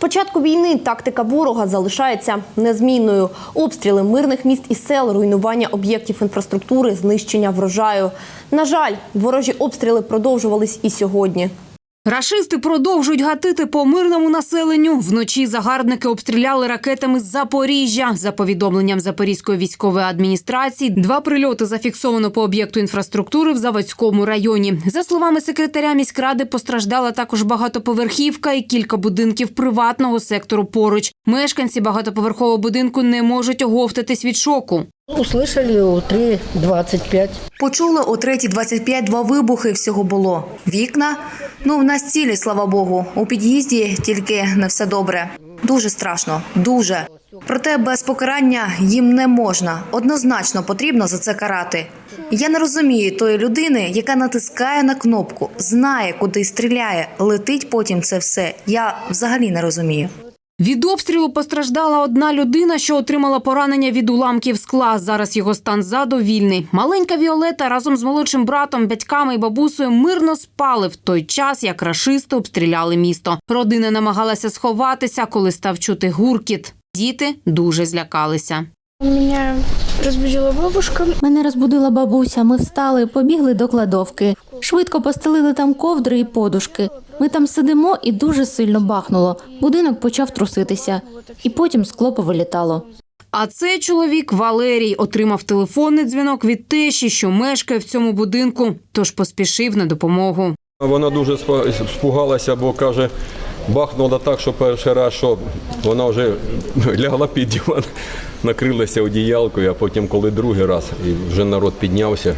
початку війни тактика ворога залишається незмінною: обстріли мирних міст і сел, руйнування об'єктів інфраструктури, знищення врожаю. На жаль, ворожі обстріли продовжувались і сьогодні. Рашисти продовжують гатити по мирному населенню. Вночі загарбники обстріляли ракетами з Запоріжжя. За повідомленням Запорізької військової адміністрації, два прильоти зафіксовано по об'єкту інфраструктури в Заводському районі. За словами секретаря міськради, постраждала також багатоповерхівка і кілька будинків приватного сектору поруч. Мешканці багатоповерхового будинку не можуть оговтатись від шоку. Услышали у 3.25. Почули о 3.25 два вибухи всього було. Вікна? Ну, в нас цілі, слава Богу. У під'їзді тільки не все добре. Дуже страшно, дуже. Проте без покарання їм не можна. Однозначно потрібно за це карати. Я не розумію тої людини, яка натискає на кнопку, знає, куди стріляє, летить потім це все. Я взагалі не розумію. Від обстрілу постраждала одна людина, що отримала поранення від уламків скла. Зараз його стан задовільний. Маленька Віолета разом з молодшим братом, батьками і бабусею мирно спали в той час, як рашисти обстріляли місто. Родина намагалася сховатися, коли став чути гуркіт. Діти дуже злякалися. Меня разбудила бабушка. Мене розбудила бабуся. Ми встали, побігли до кладовки. Швидко постелили там ковдри і подушки. Ми там сидимо і дуже сильно бахнуло. Будинок почав труситися, і потім скло повилітало. А цей чоловік Валерій отримав телефонний дзвінок від тещі, що мешкає в цьому будинку, тож поспішив на допомогу. Вона дуже спугалася, бо каже, бахнуло так, що перший раз, що вона вже лягла під диван, накрилася одіялкою, а потім, коли другий раз, і вже народ піднявся,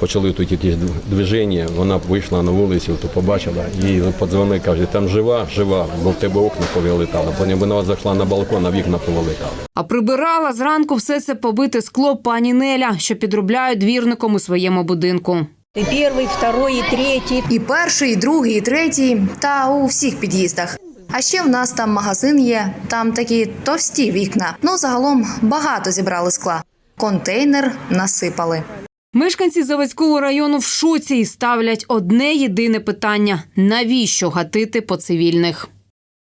почали тут якісь движення, вона вийшла на вулицю, то побачила, їй подзвонив, каже, там жива, жива, бо в тебе окна повилетали. Потім вона зайшла на балкон, а вікна повилетали. А прибирала зранку все це побите скло пані Неля, що підробляє двірником у своєму будинку. И первый, второй, и третий. І перший, і другий, і третій, та у всіх під'їздах. А ще в нас там магазин є, там такі товсті вікна. Ну, загалом багато зібрали скла. Контейнер насипали. Мешканці Заводського району в шоці і ставлять одне єдине питання: навіщо гатити по цивільних?